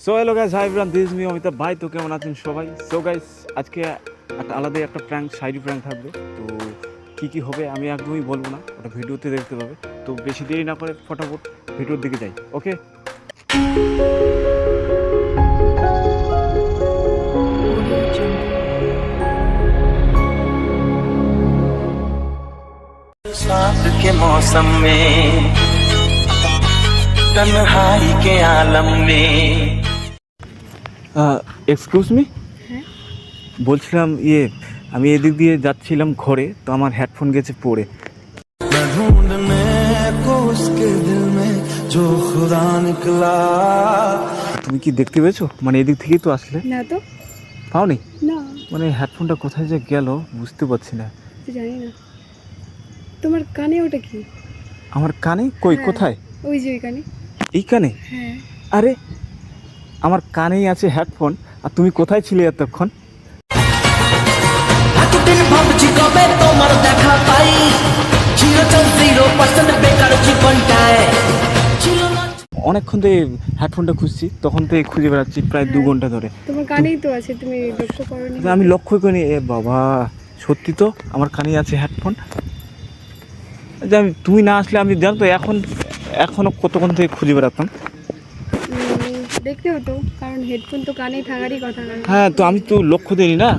so hello guys hi everyone this me Amitabh ভাই তো কেমন আছেন সবাই সো গাইস আজকে একটা আলাদাই একটা প্র্যাঙ্ক শাড়ি প্র্যাঙ্ক থাকবে তো কি কি হবে আমি একদমই বলবো না ওটা ভিডিওতে দেখতে পাবে তো বেশি দেরি না করে ফটাফট ভিডিওর দিকে যাই ওকে साथ के मौसम में तन्हाई के आलम में এক্সকিউজ হ্যাঁ। মি বলছিলাম ইয়ে আমি এদিক দিয়ে যাচ্ছিলাম ঘরে তো আমার হেডফোন গেছে পড়ে। তুমি কি দেখতে পেয়েছ? মানে এদিক থেকেই তো আসলে। না তো। পাওনি? না। মানে হেডফোনটা কোথায় যে গেল বুঝতে পারছি না। জানি না। তোমার কানে ওটা কি? আমার কানে? কই হ্যাঁ। কোথায়? ওই যে ওই কানে এই কানে হ্যাঁ। আরে আমার কানেই আছে হেডফোন আর তুমি কোথায় ছিলে এতক্ষণ? এতদিন ভাবছি কবে তোমার দেখা পাই। চিরচল জিরো পার্সেন্ট বেকার জীবনটায়। অনেকক্ষণ থেকে হেডফোনটা খুঁজছি তখন থেকে খুঁজে বেড়াচ্ছি প্রায় দু ঘণ্টা ধরে। তোমার কানেই তো আছে তুমি লক্ষ্য করোনি। আমি লক্ষ্য করিনি এ বাবা সত্যি তো আমার কানেই আছে হেডফোন যে আমি তুমি না আসলে আমি জানতো এখন এখনও কতক্ষণ থেকে খুঁজে বেড়াতাম? হ্যাঁ তো আমি তো লক্ষ্য দিইনি না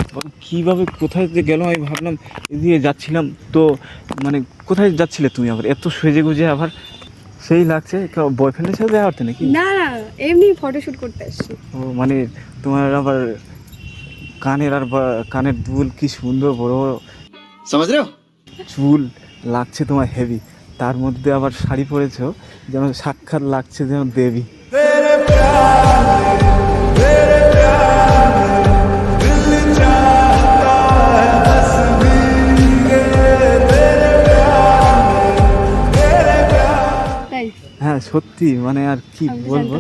কীভাবে কোথায় যে গেল আমি ভাবলাম এদিকে যাচ্ছিলাম তো মানে কোথায় যাচ্ছিলে তুমি আবার? এত সেজে গুজে আবার সেই লাগছে বয়ফ্রেন্ডের সাথে দেখা করতে নাকি? না না এমনি ফটোশুট করতে আসছি। ও মানে তোমার আবার কানের আর কানের দুল কি সুন্দর বড় বড় সমাজ চুল লাগছে তোমার হেভি তার মধ্যে আবার শাড়ি পরেছো যেন সাক্ষাৎ লাগছে যেন দেবী। হ্যাঁ সত্যি মানে আর কি বলব?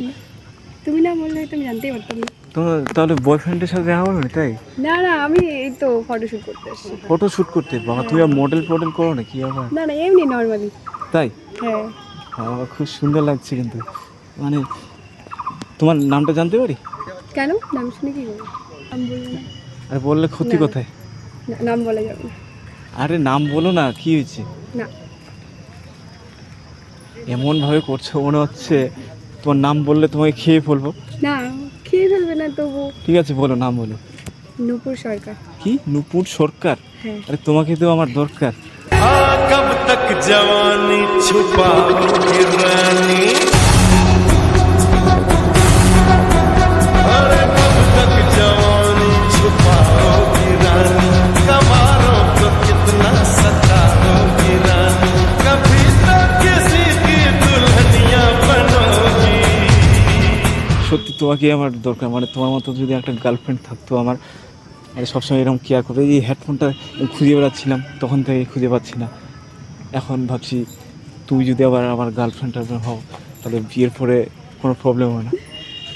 তুমি না বললে আমি জানতেই পারতাম না। তোমার তাহলে বয়ফ্রেন্ডের সাথে দেখা করবে তাই? না না আমি এই তো ফটোশুট করতে আসছি। ফটো শ্যুট করতে? বাবা তুমি মডেল ফডেল করো না কি আবার না না এমনি নর্মালি তাই? হ্যাঁ। খুব সুন্দর লাগছে কিন্তু। মানে তোমার নামটা জানতে পারি কেন নাম শুনে কি করবো নাম বলবো না আর বললে ক্ষতি না। কোথায় না, নাম বলা যাবে না আরে নাম বলো না কি হয়েছে না এমন ভাবে করছো মনে হচ্ছে তোমার নাম বললে তোমাকে খেয়ে ফেলবো না খেয়ে ফেলবে না তবু ঠিক আছে বলো নাম বলো নূপুর সরকার কি নুপুর সরকার হ্যাঁ আরে তোমাকে তো আমার দরকার कब तक जवानी छुपाओगी रानी তোমাকে আমার দরকার মানে তোমার মতো যদি একটা গার্লফ্রেন্ড থাকতো আমার মানে সবসময় এরকম কেয়ার করবে এই হেডফোনটা খুঁজে বেড়াচ্ছিলাম তখন থেকে খুঁজে পাচ্ছি না। এখন ভাবছি তুই যদি আবার আমার গার্লফ্রেন্ড টার্লফ্রেন্ড হও তাহলে বিয়ের পরে কোনো প্রবলেম হয় না।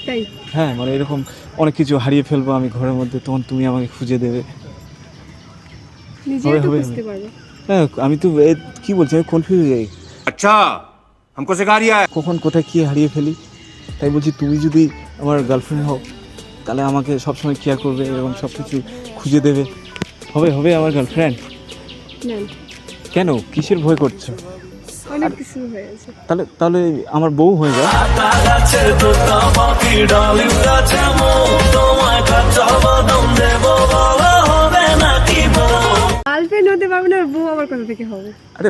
তাই? হ্যাঁ মানে এরকম অনেক কিছু হারিয়ে ফেলব আমি ঘরের মধ্যে তখন তুমি আমাকে খুঁজে দেবে। হবে হ্যাঁ আমি তো কি বলছি আমি কনফিউজ হয়ে যাই। আচ্ছা কখন কোথায় কি হারিয়ে ফেলি? তাই বলছি তুমি যদি আমার গার্লফ্রেন্ড হোক তাহলে আমাকে সবসময় কেয়ার করবে এবং সব কিছু খুঁজে দেবে। হবে হবে আমার গার্লফ্রেন্ড কেন? কিসের ভয় করছ? অনেক কিছু হয়ে আছে তাহলে তাহলে আমার বউ হয়ে যায় গার্লফ্রেন্ড হতে পারবে না বউ কোথা থেকে হবে? আরে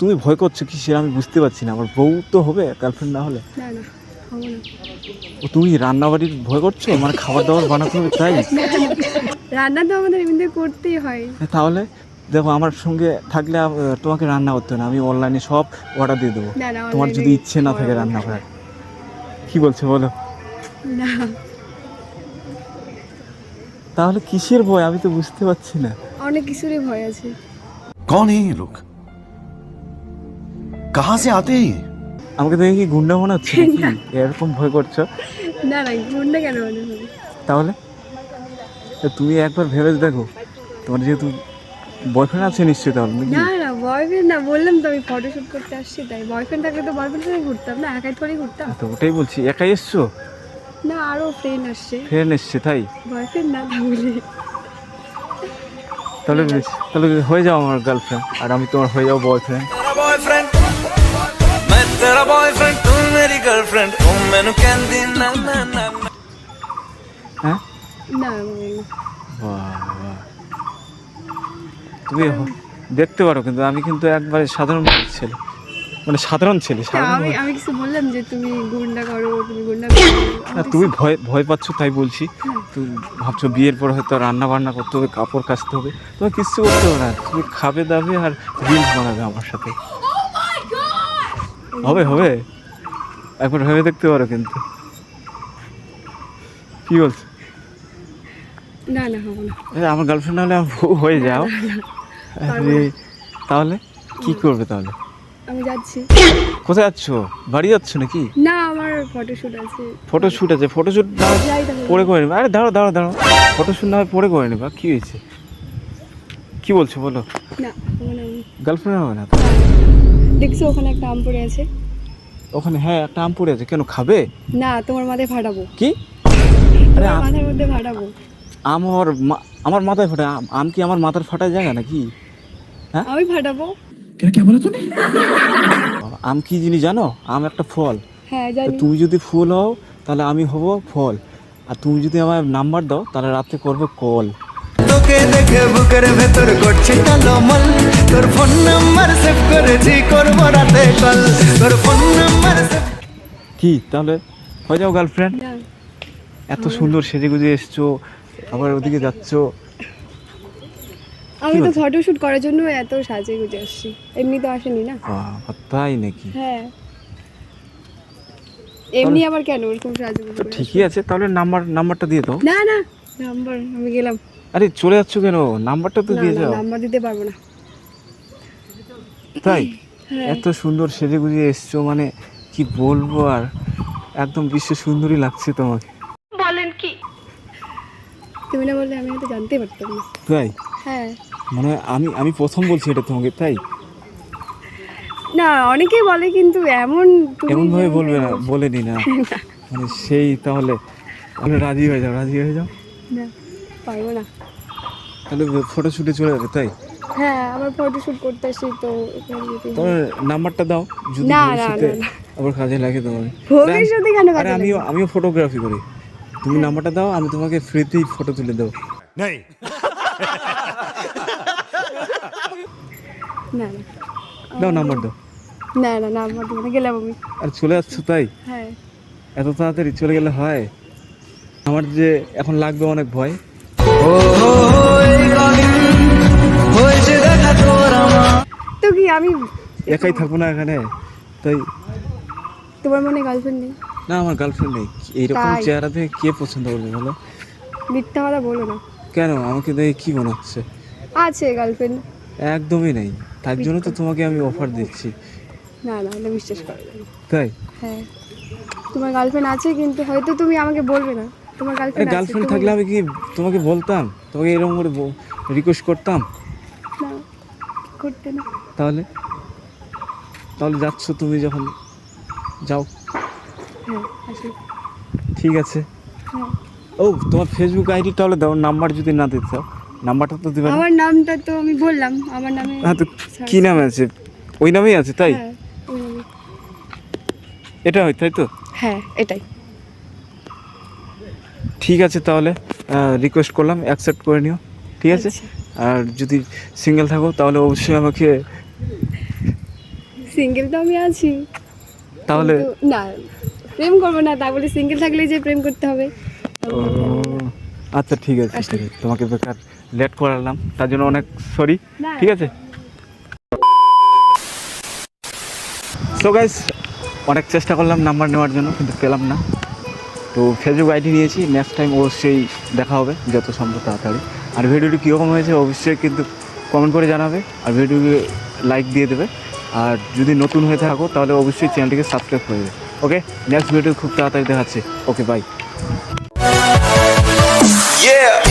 তুমি ভয় করছ কিসের? আমি বুঝতে পারছি না। আমার বউ তো হবে গার্লফ্রেন্ড না হলে? না না। ও না তুমি রান্নাবাড়ির ভয় করছ? মানে খাবার দাবার বানাতে হবে তাই? রান্না তো আমাদের এমনিতে করতেই হয়। তাহলে দেখো আমার সঙ্গে থাকলে তোমাকে রান্না করতে না। আমি অনলাইনে সব অর্ডার দিয়ে দেবো। তোমার যদি ইচ্ছে না থাকে রান্না করার। কি বলছো বলো? তাহলে কিসের ভয়? আমি তো বুঝতে পারছি না। অনেক কিছুরই ভয় আছে। কোন এই লোক কাহা সে আতে আমাকে দেখে কি গুন্ডা মনে হচ্ছে এরকম ভয় করছ? না না গুন্ডা কেন মনে হবে? তাহলে? তুমি একবার ভেবে দেখো। তোমার যেহেতু বয়ফ্রেন্ড আছে নিশ্চয়ই তাহলে না না বয়ফ্রেন্ড না বললাম তো আমি ফটোশুট করতে আসছি তাই বয়ফ্রেন্ড থাকলে তো বয়ফ্রেন্ড সাথে ঘুরতাম না একাই থোড়ি ঘুরতাম। তো ওটাই বলছি একাই এসছো? না আরও ফ্রেন্ড আসছে। ফ্রেন্ড এসছে তাই? বয়ফ্রেন্ড না তাহলে। তাহলে তাহলে হয়ে যাও আমার গার্লফ্রেন্ড আর আমি তোমার হয়ে যাও বয়ফ্রেন্ড ਤੇਰਾ ਬॉयਫ੍ਰੈਂਡ ਤੂੰ ਮੇਰੀ ਗਰਲਫ੍ਰੈਂਡ ਤੂੰ ਮੈਨੂੰ ਕਹਿੰਦੀ ना ना ना হ্যাঁ না তুমি দেখতে পারো কিন্তু আমি কিন্তু একবারে সাধারণ ছেলে। মানে সাধারণ ছেলে আমি কিছু বললাম যে তুমি গুন্ডা করো তুমি গুন্ডা তুমি ভয় ভয় পাচ্ছ তাই বলছি। হ্যাঁ। তুমি ভাবছ বিয়ের পর হয়তো রান্না বান্না করতে হবে কাপড় কাচতে হবে। তোমার কিচ্ছু করতে হবে না তুমি খাবে দাবে আর রিলস বানাবে আমার সাথে। হবে হবে। একবার ভেবে দেখতে পারো কিন্তু। কি বলছো? না না হব না। আমার গার্লফ্রেন্ড হলে হয়ে যাও। তাহলে কি করবে তাহলে? আমি যাচ্ছি। কোথায় যাচ্ছ? বাড়ি যাচ্ছ নাকি? না আমার ফটোশ্যুট আছে। ফটোশ্যুট আছে। ফটোশ্যুট না পরে করে নেবে। আরে দাঁড়াও দাঁড়াও দাঁড়াও। ফটোশ্যুট না পরে করে নেবে। কি হয়েছে? কি বলছো বলো? না। গার্লফ্রেন্ড হবে না। দেখছ ওখানে একটা আম পড়ে আছে? ওখানে হ্যাঁ একটা আম পড়ে আছে। কেন খাবে? না তোমার মাথায় ফাটাবো। কি? আরে মাথার মধ্যে ফাটাবো। আমার মা- আমার মাথায় ফাটা। আম- আম কি আমার মাথার ফাটার জায়গা নাকি? হ্যাঁ? আমি ফাটাবো। আম কি জিনিস জানো? আম একটা ফল। হ্যাঁ জানি। তুমি যদি ফুল হও তাহলে আমি হব ফল। আর তুমি যদি আমার নাম্বার দাও তাহলে রাত্রে করবে কল। তোকে দেখে বুকের ভেতর করছে টালমল তোর ফোন নাম্বার সেভ করেছি করব রাতে কল। তোর ফোন নাম্বার কি তাহলে হয়ে যাও গার্লফ্রেন্ড এত সুন্দর সেজে গুজে এসছো আবার ওদিকে যাচ্ছ। আমি তো বলছো? ফটোশ্যুট করার জন্য এত সাজে গুজে আসছি এমনি তো আসেনি না তাই নাকি? হ্যাঁ। এমনি আবার কেন ওরকম সাজে গুজে ঠিকই আছে তাহলে নাম্বার নাম্বারটা দিয়ে দাও। না না নাম্বার আমি গেলাম। আরে চলে যাচ্ছ কেন? নাম্বারটা তো দিয়ে যাও। নাম্বার দিতে পারব না। তাই? এত সুন্দর সেজে গুজে এসছো মানে কি বলব আর? একদম বিশ্ব সুন্দরী লাগছে তোমাকে। বলেন কি? তুমি না বললে আমি হয়তো জানতে পারতাম না। তাই? হ্যাঁ। মানে আমি আমি প্রথম বলছি এটা তোমাকে তাই? না অনেকেই বলে কিন্তু এমন তুমি এমন ভাবে বলবে না বলেনি না। মানে সেই তাহলে তাহলে রাজি হয়ে যাও রাজি হয়ে যাও। না। পারব না। তাহলে ফটো শুটে চলে যাবে তাই? হ্যাঁ আমার ফটোশ্যুট করতে আসি তো। তোমার নাম্বারটা দাও যদি না, না। আবার কাজে লাগে তোমাকে ভবিষ্যতে কেন কাজে আমিও আমিও ফটোগ্রাফি করি। তুমি নাম্বারটা দাও আমি তোমাকে ফ্রিতেই ফটো তুলে দেবো। नहीं না না। দাও নাম্বার দাও। না না নাম্বার দেবো না গেলাম আমি। আর চলে যাচ্ছ তাই? হ্যাঁ। এত তাড়াতাড়ি চলে গেলে হয়? আমার যে এখন লাগবে অনেক ভয়। আমি একাই থাকব না এখানে। তাই তোমার মনে গার্লফ্রেন্ড নেই? না আমার গার্লফ্রেন্ড নেই। এইরকম চেহারা দেখে কে পছন্দ করবে বলো? মিথ্যা কথা বলো না। কেন? আমাকে দেখে কি মনে হচ্ছে? আছে গার্লফ্রেন্ড একদমই নেই। তার জন্য তো তোমাকে আমি অফার দিচ্ছি। না না এটা বিশ্বাস করো তাই? হ্যাঁ। তোমার গার্লফ্রেন্ড আছে কিন্তু হয়তো তুমি আমাকে বলবে না। তোমার গার্লফ্রেন্ড গার্লফ্রেন্ড থাকলে আমি কি তোমাকে বলতাম? তোমাকে এরকম করে রিকোয়েস্ট করতাম? করতে না। তাহলে? তাহলে যাচ্ছ তুমি যখন। যাও। হ্যাঁ ঠিক আছে। হ্যাঁ। ও তোমার ফেসবুক আইডি তাহলে দাও নাম্বার যদি না দিতে চাও। নাম্বারটা তো দেবে আমার নামটা তো আমি বললাম আমার নামে হ্যাঁ তো কি নাম আছে? ওই নামেই আছে তাই? হ্যাঁ। এটা হয় তাই তো? হ্যাঁ এটাই। ঠিক আছে তাহলে রিকোয়েস্ট করলাম অ্যাকসেপ্ট করে নিও। ঠিক আছে? আচ্ছা। আর যদি সিঙ্গেল থাকো তাহলে অবশ্যই আমাকে সিঙ্গেল তো আমি আছি। তাহলে না প্রেম করব না তাই বলে সিঙ্গেল থাকলেই যে প্রেম করতে হবে। আচ্ছা ঠিক আছে ঠিক আছে। তোমাকে বেকার লেট করালাম তার জন্য অনেক সরি ঠিক আছে? সো গাইস অনেক চেষ্টা করলাম নাম্বার নেওয়ার জন্য কিন্তু পেলাম না। তো ফেসবুক আইডি নিয়েছি নেক্সট টাইম অবশ্যই দেখা হবে যত সম্ভব তাড়াতাড়ি। আর ভিডিওটি কীরকম হয়েছে অবশ্যই কিন্তু কমেন্ট করে জানাবে। আর ভিডিওকে লাইক দিয়ে দেবে। আর যদি নতুন হয়ে থাকো, তাহলে অবশ্যই চ্যানেলটিকে সাবস্ক্রাইব করে দেবে। ওকে নেক্সট ভিডিও খুব তাড়াতাড়ি দেখাচ্ছে। Okay bye Yeah!